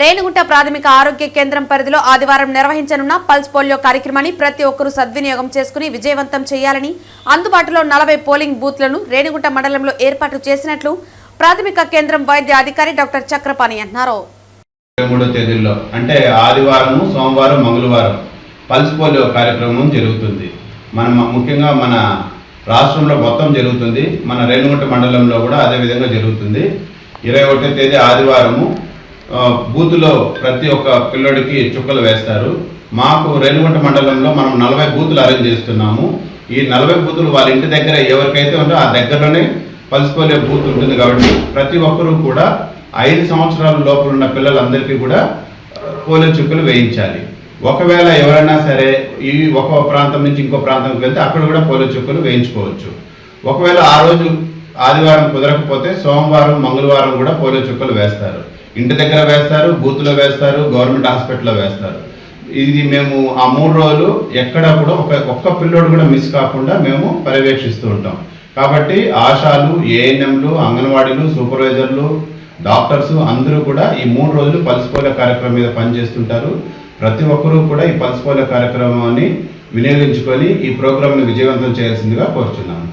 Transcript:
రేణుగుంట ప్రాథమిక ఆరోగ్య కేంద్రం పరిధిలో ఆదివారం నిర్వహించనున్న పల్స్ పోలియో కార్యక్రమాన్ని ప్రతి ఒక్కరూ సద్వినియోగం చేసుకుని విజయవంతం చేయాలని అందుబాటులో నలభై పోలింగ్ బూత్లను రేణుగుంట మండలంలో ఏర్పాటు చేసినట్లు ప్రాథమిక కేంద్రం వైద్య అధికారి డాక్టర్ చక్రపాణి అన్నారు తేదీల్లో అంటే ఆదివారం సోమవారం మంగళవారం పల్స్ పోలియో కార్యక్రమం జరుగుతుంది. మన ముఖ్యంగా మన రాష్ట్రంలో మొత్తం జరుగుతుంది. మన రేణుగుంట మండలంలో కూడా అదే విధంగా జరుగుతుంది. ఇరవై ఒకటో తేదీ ఆదివారము బూతులో ప్రతి ఒక్క పిల్లోడికి చుక్కలు వేస్తారు. మాకు రేణుగుంట మండలంలో మనం నలభై బూతులు అరేంజ్ చేస్తున్నాము. ఈ నలభై బూతులు వాళ్ళ ఇంటి దగ్గర ఎవరికైతే ఉందో ఆ దగ్గరలోనే పలుసుకోలే బూత్ ఉంటుంది కాబట్టి ప్రతి ఒక్కరూ కూడా ఐదు సంవత్సరాల లోపల ఉన్న పిల్లలందరికీ కూడా పోలియో చుక్కలు వేయించాలి. ఒకవేళ ఎవరైనా సరే ఈ ఒక ప్రాంతం నుంచి ఇంకో ప్రాంతంకి వెళ్తే అక్కడ కూడా పోలియో చుక్కలు వేయించుకోవచ్చు. ఒకవేళ ఆ రోజు ఆదివారం కుదరకపోతే సోమవారం మంగళవారం కూడా పోలియో చుక్కలు వేస్తారు. ఇంటి దగ్గర వేస్తారు బూత్లో వేస్తారు గవర్నమెంట్ హాస్పిటల్లో వేస్తారు. ఇది మేము ఆ మూడు రోజులు ఎక్కడ కూడా ఒక ఒక్క పిల్లోడు కూడా మిస్ కాకుండా మేము పర్యవేక్షిస్తూ ఉంటాం. కాబట్టి ఆశాలు ఏఎన్ఎంలు అంగన్వాడీలు సూపర్వైజర్లు డాక్టర్స్ అందరూ కూడా ఈ మూడు రోజులు పల్స్ పోలియో కార్యక్రమం మీద పనిచేస్తుంటారు. ప్రతి ఒక్కరూ కూడా ఈ పల్స్ పోలియో కార్యక్రమాన్ని వినియోగించుకొని ఈ ప్రోగ్రామ్ని విజయవంతం చేయాల్సిందిగా కోరుచున్నాను